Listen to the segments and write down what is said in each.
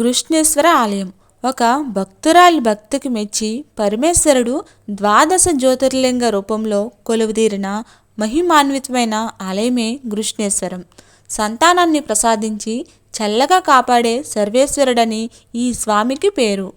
గృష్ణేశ్వర ఆలయం. ఒక భక్తురాలి భక్తికి మెచ్చి పరమేశ్వరుడు ద్వాదశ జ్యోతిర్లింగ రూపంలో కొలువుదీరిన మహిమాన్వితమైన ఆలయమే గృష్ణేశ్వరం. సంతానాన్ని ప్రసాదించి చల్లగా కాపాడే సర్వేశ్వరుడని ఈ స్వామికి పేరు.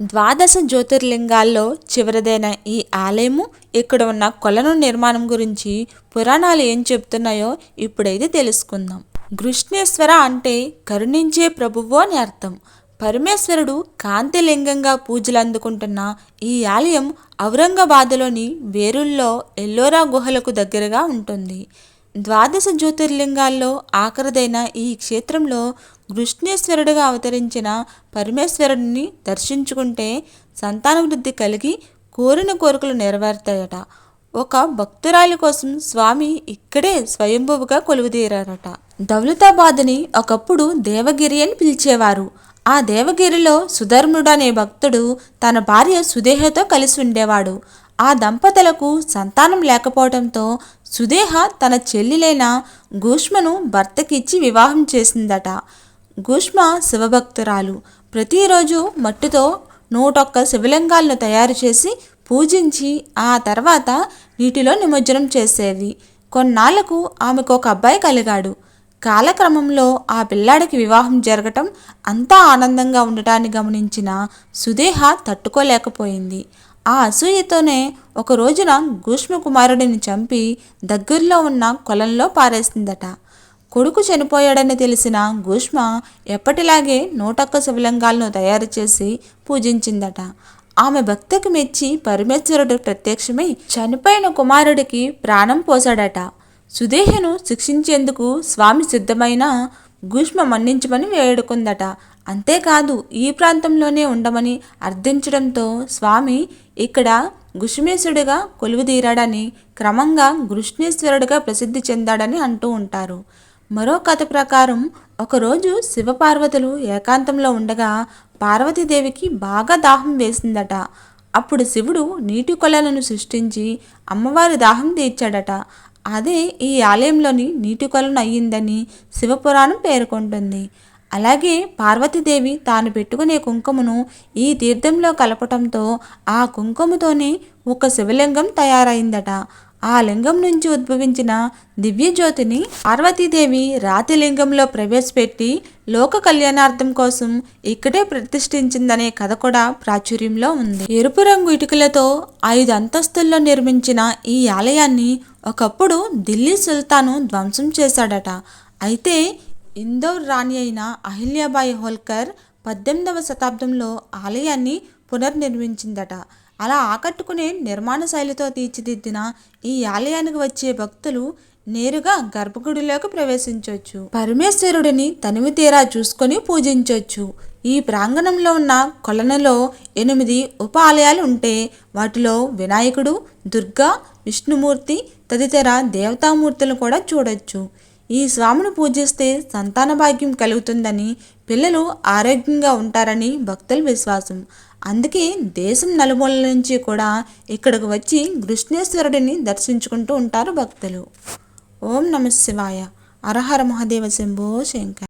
ద్వాదశ జ్యోతిర్లింగాల్లో చివరిదైన ఈ ఆలయము ఇక్కడ ఉన్న కొలను నిర్మాణం గురించి పురాణాలు ఏం చెప్తున్నాయో ఇప్పుడైతే తెలుసుకుందాం. గృష్ణేశ్వర అంటే కరుణించే ప్రభువు అని అర్థం. పరమేశ్వరుడు కాంతిలింగంగా పూజలు అందుకుంటున్న ఈ ఆలయం ఔరంగాబాద్లోని వేరుల్లో ఎల్లోరా గుహలకు దగ్గరగా ఉంటుంది. ద్వాదశ జ్యోతిర్లింగాల్లో ఆఖరిదైన ఈ క్షేత్రంలో కృష్ణేశ్వరుడుగా అవతరించిన పరమేశ్వరుడిని దర్శించుకుంటే సంతానవృద్ధి కలిగి కోరిన కోరికలు నెరవేరుతాయట. ఒక భక్తురాలి కోసం స్వామి ఇక్కడే స్వయంభువుగా కొలువుదీరారట. దౌలతాబాద్ని ఒకప్పుడు దేవగిరి అని పిలిచేవారు. ఆ దేవగిరిలో సుధర్ముడు అనే భక్తుడు తన భార్య సుదేహతో కలిసి ఉండేవాడు. ఆ దంపతులకు సంతానం లేకపోవడంతో సుదేహ తన చెల్లిలైన గూష్మను భర్తకిచ్చి వివాహం చేసిందట. గూష్మ శివభక్తురాలు. ప్రతిరోజు మట్టితో నూటొక్క శివలింగాలను తయారు చేసి పూజించి ఆ తర్వాత నీటిలో నిమజ్జనం చేసేది కొన్నాళ్ళకు ఆమెకు ఒక అబ్బాయి కలిగాడు. కాలక్రమంలో ఆ పిల్లాడికి వివాహం జరగటం అంతా ఆనందంగా ఉండటాన్ని గమనించిన సుదేహ తట్టుకోలేకపోయింది. ఆ అసూయతోనే ఒక రోజున గూష్మ కుమారుడిని చంపి దగ్గరలో ఉన్న కొలంలో పారేసిందట. కొడుకు చనిపోయాడని తెలిసిన గూష్మ ఎప్పటిలాగే నూటొక్క శివలింగాలను తయారు చేసి పూజించిందట. ఆమె భక్తికి మెచ్చి పరమేశ్వరుడు ప్రత్యక్షమై చనిపోయిన కుమారుడికి ప్రాణం పోశాడట. సుదేహను శిక్షించేందుకు స్వామి సిద్ధమైన భూష్మ మన్నించమని వేడుకుందట. అంతేకాదు ఈ ప్రాంతంలోనే ఉండమని అర్థించడంతో స్వామి ఇక్కడ గుష్మేశ్వరుడిగా కొలువుదీరాడని క్రమంగా గృష్ణేశ్వరుడిగా ప్రసిద్ధి చెందాడని అంటూ ఉంటారు. మరో కథ ప్రకారం ఒకరోజు శివపార్వతులు ఏకాంతంలో ఉండగా పార్వతీదేవికి బాగా దాహం వేసిందట. అప్పుడు శివుడు నీటి కొలను సృష్టించి అమ్మవారి దాహం తీర్చాడట. అదే ఈ ఆలయంలోని నీటి కొలను అయ్యిందని శివపురాణం పేర్కొంటుంది. అలాగే పార్వతీదేవి తాను పెట్టుకునే కుంకుమను ఈ తీర్థంలో కలపటంతో ఆ కుంకుమతోనే ఒక శివలింగం తయారైందట. ఆ లింగం నుంచి ఉద్భవించిన దివ్యజ్యోతిని పార్వతీదేవి రాతి లింగంలో ప్రవేశపెట్టి లోక కళ్యాణార్థం కోసం ఇక్కడే ప్రతిష్ఠించిందనే కథ కూడా ప్రాచుర్యంలో ఉంది. ఎరుపు రంగు ఇటుకలతో ఐదు అంతస్తుల్లో నిర్మించిన ఈ ఆలయాన్ని ఒకప్పుడు ఢిల్లీ సుల్తాను ధ్వంసం చేశాడట. అయితే ఇందోర్ రాణి అయిన అహిల్యాబాయి హోల్కర్ పద్దెనిమిదవ శతాబ్దంలో ఆలయాన్ని పునర్నిర్మించిందట. అలా ఆకట్టుకునే నిర్మాణ శైలితో తీర్చిదిద్దిన ఈ ఆలయానికి వచ్చే భక్తులు నేరుగా గర్భగుడిలోకి ప్రవేశించవచ్చు పరమేశ్వరుడిని తనివి తీరా చూసుకొని పూజించవచ్చు ఈ ప్రాంగణంలో ఉన్న కొలనలో ఎనిమిది ఉప ఆలయాలు ఉంటే వాటిలో వినాయకుడు దుర్గా విష్ణుమూర్తి తదితర దేవతామూర్తులను కూడా చూడొచ్చు. ఈ స్వామిని పూజిస్తే సంతాన భాగ్యం కలుగుతుందని పిల్లలు ఆరోగ్యంగా ఉంటారని భక్తుల విశ్వాసం. అందుకే దేశం నలుమూలల నుంచి కూడా ఇక్కడికి వచ్చి కృష్ణేశ్వరుడిని దర్శించుకుంటూ ఉంటారు భక్తులు. ఓం నమ శివాయ. అరహర మహాదేవ శంభో శంకర్.